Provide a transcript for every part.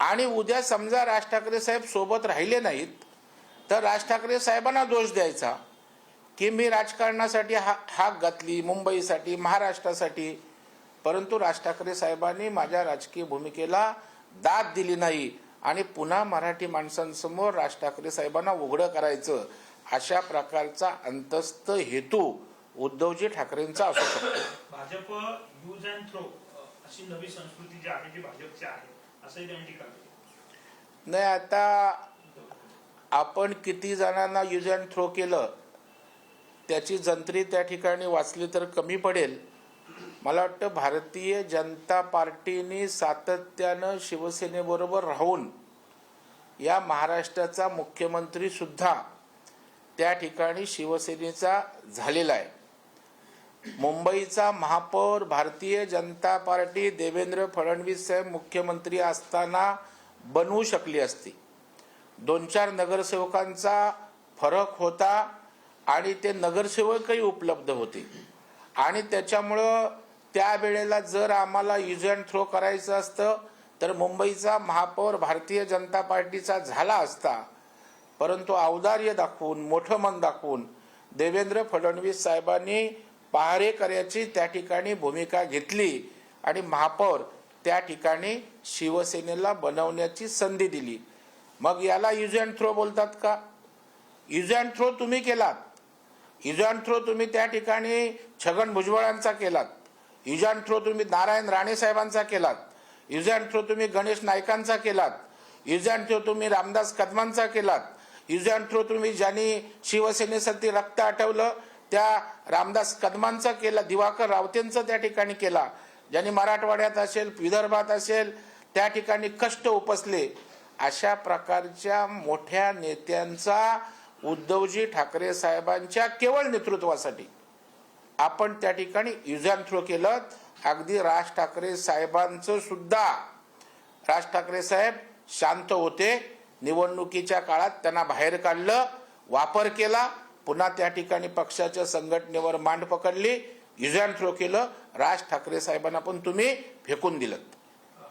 आणि उद्या समजा राज ठाकरे साहेब सोबत राहिले नाहीत तर राज ठाकरे साहेबांना दोष द्यायचा. की मी राजकारणासाठी हा हाक घातली मुंबईसाठी महाराष्ट्रासाठी परंतु राज ठाकरे साहेबांनी माझ्या राजकीय भूमिकेला दाद दिली नाही आणि पुन्हा मराठी माणसांसमोर राज ठाकरे साहेबांना उघडं करायचं अशा प्रकारचा अंतस्थ हेतू उद्धवजी ठाकरेंचा असू शकतो. भाजप यूज अँड थ्रो अशी नवी संस्कृती जी आहे जी भाजपची आहे. नाही आता आपण किती जणांना यूज अँड थ्रो केलं त्याची जंत्री त्या ठिकाणी वाचली तर कमी पडेल. मला वाटतं भारतीय जनता पार्टीने सातत्यानं शिवसेनेबरोबर राहून या महाराष्ट्राचा मुख्यमंत्रीसुद्धा त्या ठिकाणी शिवसेनेचा झालेला आहे. मुंबईचा महापौर भारतीय जनता पार्टी देवेंद्र फडणवीस साहेब मुख्यमंत्री असताना बनवू शकली असती. दोन चार नगरसेवकांचा फरक होता आणि ते नगरसेवकही उपलब्ध होते. आणि त्याच्यामुळं त्यावेळेला जर आम्हाला युज अँड थ्रो करायचं असतं तर मुंबईचा महापौर भारतीय जनता पार्टीचा झाला असता. परंतु औदार्य दाखवून मोठं मन दाखवून देवेंद्र फडणवीस साहेबांनी पहारेकऱ्याची त्या ठिकाणी भूमिका घेतली आणि महापौर त्या ठिकाणी शिवसेनेला बनवण्याची संधी दिली. मग याला युज अँड थ्रो बोलतात का? युज अँड थ्रो तुम्ही केलात. युज अँड थ्रो तुम्ही त्या ठिकाणी छगन भुजबळांचा केलात. युज अँड थ्रो तुम्ही नारायण राणे साहेबांचा केलात. युज अँड थ्रो तुम्ही गणेश नायकांचा केलात. युज अँड थ्रो तुम्ही रामदास कदमांचा केलात. युज अँड थ्रो तुम्ही ज्यांनी शिवसेनेसाठी रक्त आठवलं त्या रामदास कदमांचा केला दिवाकर रावतेंचा त्या ठिकाणी केला. ज्यांनी मराठवाड्यात असेल विदर्भात असेल त्या ठिकाणी कष्ट उपसले. अशा प्रकारच्या मोठ्या नेत्यांचा उद्धवजी ठाकरे साहेबांच्या केवळ नेतृत्वासाठी आपण त्या ठिकाणी युज थ्रो केलं. अगदी राज ठाकरे साहेबांचं सुद्धा. राज ठाकरे साहेब शांत होते. निवडणुकीच्या काळात त्यांना बाहेर काढलं वापर केला. पुन्हा त्या ठिकाणी पक्षाच्या संघटनेवर मांड पकडली युज अँड थ्रो केलं राज ठाकरे साहेबांना पण तुम्ही फेकून दिलं.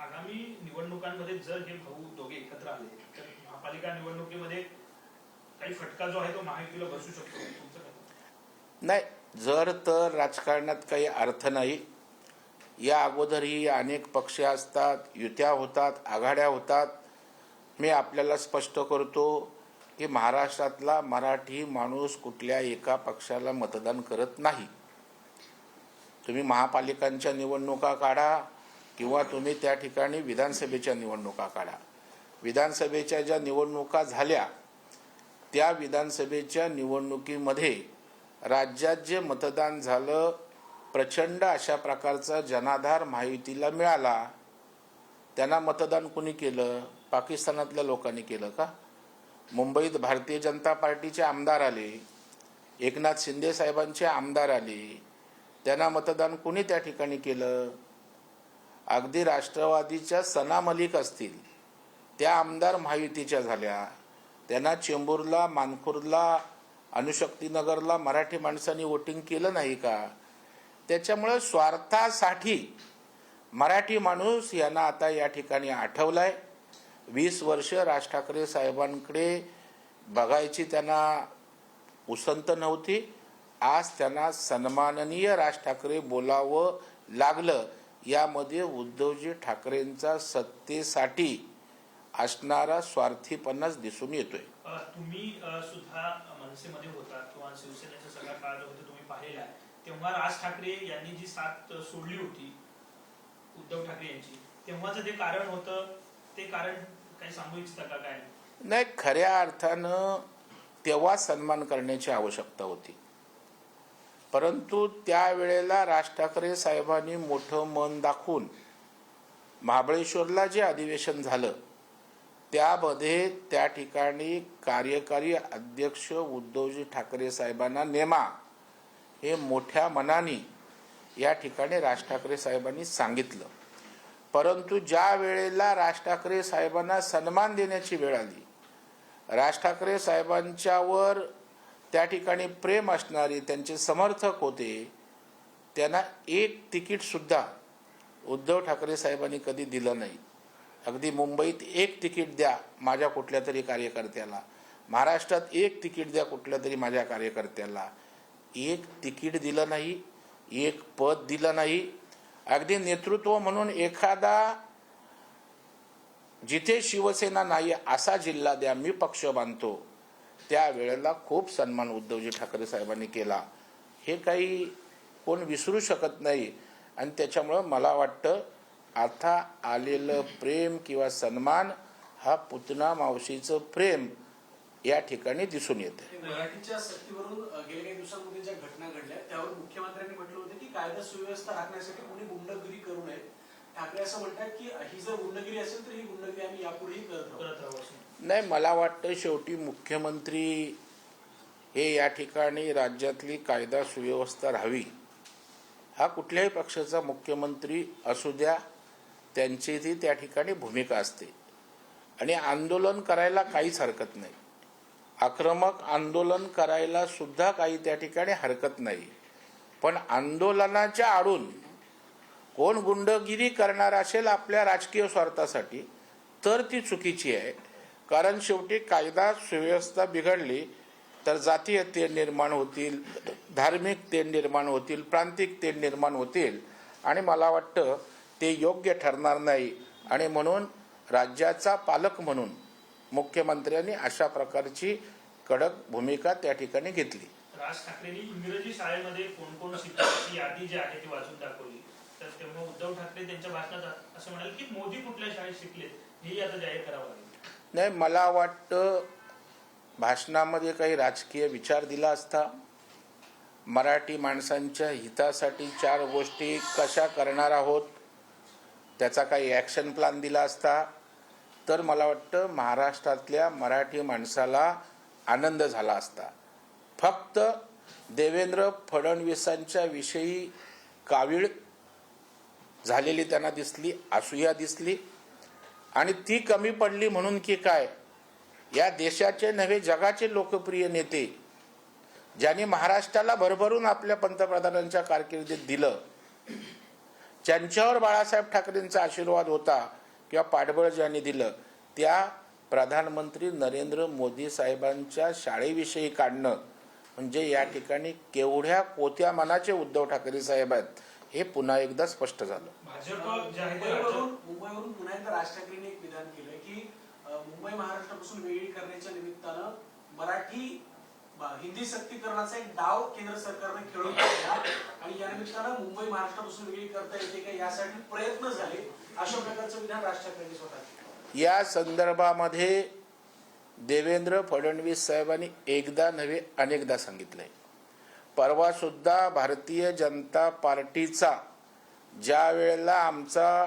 आगामी निवडणुकांमध्ये जर हे भाऊ दोघे एकत्र आले तर महापालिका निवडणुकीमध्ये काही फटका जो आहे तो महायुतीला बसू शकतो? नाही जर तर राजकारणात काही अर्थ नाही. या अगोदरही अनेक पक्ष असतात युत्या होतात आघाड्या होतात. मी आपल्याला स्पष्ट करतो की महाराष्ट्रातला मराठी माणूस कुठल्या एका पक्षाला मतदान करत नाही. तुम्ही महापालिकांच्या निवडणुका काढा किंवा तुम्ही त्या ठिकाणी विधानसभेच्या निवडणुका काढा. विधानसभेच्या ज्या निवडणुका झाल्या त्या विधानसभेच्या निवडणुकीमध्ये राज्यात जे मतदान झालं प्रचंड अशा प्रकारचा जनाधार महायुतीला मिळाला. त्यांना मतदान कुणी केलं? पाकिस्तानातल्या लोकांनी केलं का? मुंबईत भारतीय जनता पार्टीचे आमदार आले एकनाथ शिंदे साहेबांचे आमदार आले त्यांना मतदान कुणी त्या ठिकाणी केलं? अगदी राष्ट्रवादीच्या सना मलिक असतील त्या आमदार महायुतीच्या झाल्या. त्यांना चेंबूरला मानखुरला अणुशक्तीनगरला मराठी माणसांनी वोटिंग केलं नाही का? त्याच्यामुळं स्वार्थासाठी मराठी माणूस यांना आता या ठिकाणी आठवलाय. वीस वर्ष राज ठाकरे साहेबांकडे बघायची त्यांना उसंत नव्हती. आज त्यांना सन्माननीय राज ठाकरे बोलावं लागलं. यामध्ये उद्धवजी ठाकरेंचा सत्तेसाठी असणारा स्वार्थीपणाच दिसून येतोय. तुम्ही सुद्धा मनसेमध्ये होता किंवा शिवसेनेचा सगळा काळ जो होता तुम्ही पाहिला तेव्हा राज ठाकरे यांनी जी साथ सोडली होती उद्धव ठाकरे यांची तेव्हाचं ते कारण होतं ते कारण काही सांगू इच्छिता का काय? नाही खऱ्या अर्थानं तेव्हा सन्मान करण्याची आवश्यकता होती. परंतु त्यावेळेला राज ठाकरे साहेबांनी मोठं मन दाखवून महाबळेश्वरला जे अधिवेशन झालं त्यामध्ये त्या ठिकाणी कार्यकारी अध्यक्ष उद्धवजी ठाकरे साहेबांना नेमा हे मोठ्या मनाने या ठिकाणी राज ठाकरे साहेबांनी सांगितलं. परंतु ज्या वेळेला राज ठाकरे साहेबांना सन्मान देण्याची वेळ आली राज ठाकरे साहेबांच्यावर त्या ठिकाणी प्रेम असणारे त्यांचे समर्थक होते त्यांना एक तिकीटसुद्धा उद्धव ठाकरे साहेबांनी कधी दिलं नाही. अगदी मुंबईत एक तिकीट द्या माझ्या कुठल्या तरी कार्यकर्त्याला महाराष्ट्रात एक तिकीट द्या कुठल्या तरी माझ्या कार्यकर्त्याला. एक तिकीट दिलं नाही एक पद दिलं नाही अगदी नेतृत्व म्हणून एखादा जिथे शिवसेना नाही असा जिल्हा द्या मी पक्ष बांधतो त्यावेळेला खूप सन्मान उद्धवजी ठाकरे साहेबांनी केला. हे काही कोण विसरू शकत नाही. आणि त्याच्यामुळं मला वाटतं आता आलेलं प्रेम किंवा सन्मान हा पुतना मावशीचं प्रेम या ठिकाणी दिसून येते मराठीच्या सक्तीवरून गेल्या काही दिवसांमध्ये ज्या घटना घडल्या त्यावर मुख्यमंत्र्यांनी म्हटलं कायदा सुव्यवस्था राखण्यासाठी कोणी गुंडगिरी करू नये. ठाकरे असं म्हणतात की ही जर गुंडगिरी असेल तर ही गुंडगिरी आम्ही यापुढेही करत राहू. नाही मला वाटतं शेवटी मुख्यमंत्री हे या ठिकाणी राज्यातली कायदा सुव्यवस्था राहावी. हा कुठल्याही पक्षाचा मुख्यमंत्री असू द्या त्यांची ती त्या ठिकाणी भूमिका असते. आणि आंदोलन करायला काहीच हरकत नाही. आक्रमक आंदोलन करायला सुद्धा काही त्या ठिकाणी हरकत नाही. पण आंदोलनाच्या आडून कोण गुंडगिरी करणार असेल आपल्या राजकीय स्वार्थासाठी तर ती चुकीची आहे. कारण शेवटी कायदा सुव्यवस्था बिघडली तर जातीय तेढ निर्माण होतील धार्मिक तेढ निर्माण होतील प्रांतिक तेढ निर्माण होतील. आणि मला वाटतं ते योग्य ठरणार नाही. आणि म्हणून राज्याचा पालक म्हणून मुख्यमंत्र्यांनी अशा प्रकारची कडक भूमिका त्या ठिकाणी घेतली. राज ठाकरेंनी इंग्रजी शाळेमध्ये कोण कोण शिकतात यादी जी आहे ती वाचून दाखवली. तर तेव्हा उद्धव ठाकरे त्यांच्या भाषणात असं म्हणाले की मोदी कुठल्या शाळेत शिकले हे आता जाहीर करावं लागेल. नाही मला वाटतं भाषणामध्ये काही राजकीय विचार दिला असता मराठी माणसांच्या हितासाठी चार गोष्टी कशा करणार आहोत त्याचा काही ॲक्शन प्लॅन दिला असता तर मला वाटतं महाराष्ट्रातल्या मराठी माणसाला आनंद झाला असता. फक्त देवेंद्र फडणवीसांच्या विषयी कावीळ झालेली त्यांना दिसली असूया दिसली. आणि ती कमी पडली म्हणून की काय? या देशाचे नव्हे जगाचे लोकप्रिय नेते ज्यांनी महाराष्ट्राला भरभरून आपल्या पंतप्रधानांच्या कारकिर्दीत दिलं ज्यांच्यावर बाळासाहेब ठाकरेंचा आशीर्वाद होता किंवा पाठबळ ज्यांनी दिलं त्या प्रधानमंत्री नरेंद्र मोदी साहेबांच्या शाळेविषयी काढणं म्हणजे या ठिकाणी केवढ्या कोत्या मनाचे उद्धव ठाकरे साहेब आहेत हे पुन्हा एकदा स्पष्ट झालं. मुंबईवरून पुन्हा एकदा राज ठाकरेंनी एक विधान केलंय की मुंबई महाराष्ट्रापासून वेगळी करण्याच्या निमित्तानं मराठी हिंदी सक्तीकरणाचा एक डाव केंद्र सरकारने खेळून आणि या निमित्तानं मुंबई महाराष्ट्रापासून वेगळी करता येते का यासाठी प्रयत्न झाले अशा प्रकारचं विधान राज ठाकरेंनी स्वतः केलं. या संदर्भामध्ये देवेंद्र फडणवीस साहेबांनी एकदा नव्हे अनेकदा सांगितलंय. परवा सुद्धा भारतीय जनता पार्टीचा ज्या वेळेला आमचा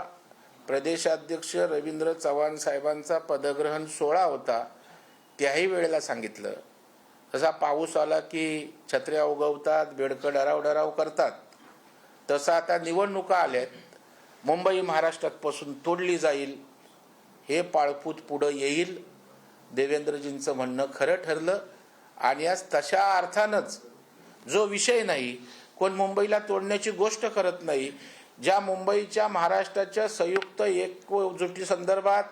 प्रदेशाध्यक्ष रवींद्र चव्हाण साहेबांचा पदग्रहण सोहळा होता त्याही वेळेला सांगितलं. जसा पाऊस आला की छत्र्या उगवतात बेडकं डराव डराव करतात. तसं आता निवडणुका आल्यात. मुंबई महाराष्ट्रात पासून तोडली जाईल. हे पाळपूत पुढं येईल. देवेंद्रजींचं म्हणणं खरं ठरलं आणि आज तशा अर्थानंच जो विषय नाही कोण मुंबईला तोडण्याची गोष्ट करत नाही ज्या मुंबईच्या महाराष्ट्राच्या संयुक्त एकजुटी संदर्भात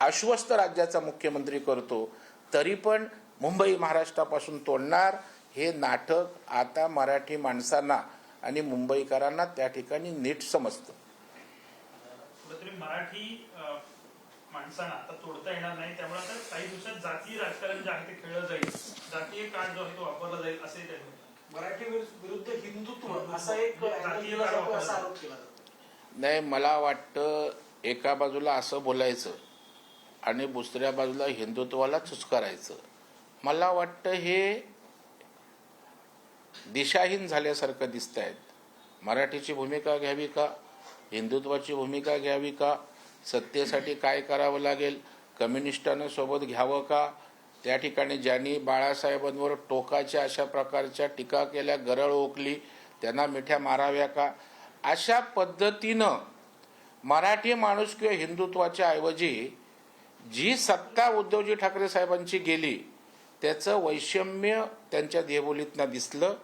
आश्वस्त राज्याचा मुख्यमंत्री करतो तरी पण मुंबई महाराष्ट्रापासून तोडणार हे नाटक आता मराठी माणसांना आणि मुंबईकरांना त्या ठिकाणी नीट समजतं. मराठी माणसांना आता तोडता येणार नाही. त्यामुळे आता काही दिवसात जातीय राजकारण जे आहे ते खेळलं जाईल. जातीय काळ जो आहे तो वापरला जाईल असे. मराठी विरुद्ध हिंदुत्व असा एक आरोप केला नाही मला वाटतं एका बाजूला असं बोलायचं आणि दुसऱ्या बाजूला हिंदुत्वाला चुचकारायचं. मला वाटतं हे दिशाहीन झाल्यासारखं दिसत आहेत मराठीची भूमिका घ्यावी का? हिंदुत्वाची भूमिका घ्यावी का? सत्तेसाठी काय करावं लागेल? कम्युनिस्टांना सोबत घ्यावं का? त्या ठिकाणी ज्यांनी बाळासाहेबांवर टोकाच्या अशा प्रकारच्या टीका केल्या गरळ ओकली त्यांना मिठ्या माराव्या का? अशा पद्धतीनं मराठी माणूस किंवा हिंदुत्वाच्या ऐवजी जी सत्ता उद्धवजी ठाकरे साहेबांची गेली त्याचं वैषम्य त्यांच्या देहबोलीतनं दिसलं.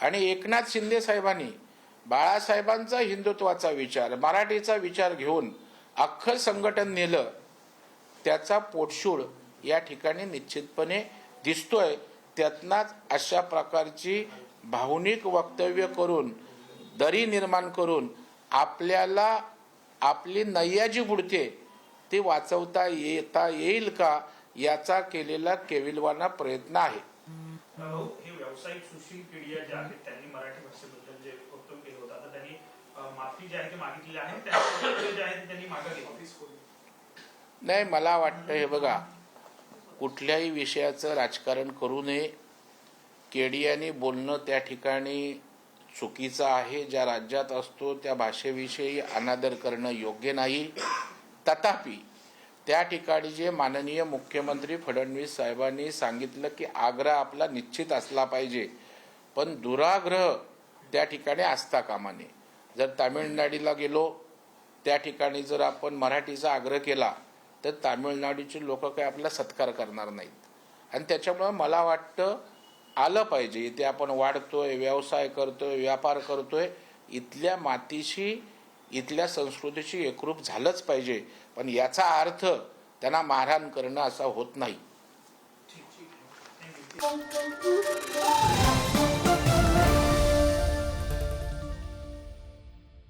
आणि एकनाथ शिंदे साहेबांनी बाळासाहेबांचा हिंदुत्वाचा विचार मराठीचा विचार घेऊन अख्खं संघटन नेलं त्याचा पोटशूळ या ठिकाणी निश्चितपणे दिसतोय. त्यातनाच अशा प्रकारची भावनिक वक्तव्य करून दरी निर्माण करून आपल्याला आपली नैया जी बुडते ती वाचवता येता येईल का याचा केलेला केविलवाना प्रयत्न आहे. हे व्यावसायिक सुशील केडिया जे आहेत त्यांनी मराठी भाषेबद्दल जे वक्तव्य केलं होतं आता त्यांनी माफी जी आहे ती मागितलेली आहे त्यांचे वक्तव्य जे आहे ते त्यांनी मागं घेतलं नाही मला वाटतं हे बघा कुठल्याही विषयाचं राजकारण करू नये. केडियानी बोलणं त्या ठिकाणी चुकीचं आहे. ज्या राज्यात असतो त्या भाषेविषयी अनादर करणं योग्य नाही. तथापि त्या ठिकाणी जे माननीय मुख्यमंत्री फडणवीस साहेबांनी सांगितलं की आग्रह आपला निश्चित असला पाहिजे पण दुराग्रह त्या ठिकाणी असता कामा नये. जर तामिळनाडूला गेलो त्या ठिकाणी जर आपण मराठीचा आग्रह केला तर तामिळनाडूची लोक काही आपला सत्कार करणार नाहीत. आणि त्याच्यामुळं मला वाटतं आलं पाहिजे. इथे आपण वाढतोय व्यवसाय करतोय व्यापार करतोय. इथल्या मातीशी इथल्या संस्कृतीशी एकरूप झालंच पाहिजे. पण याचा अर्थ त्यांना मारहाण करणं असा होत नाही. ठीक ठीक.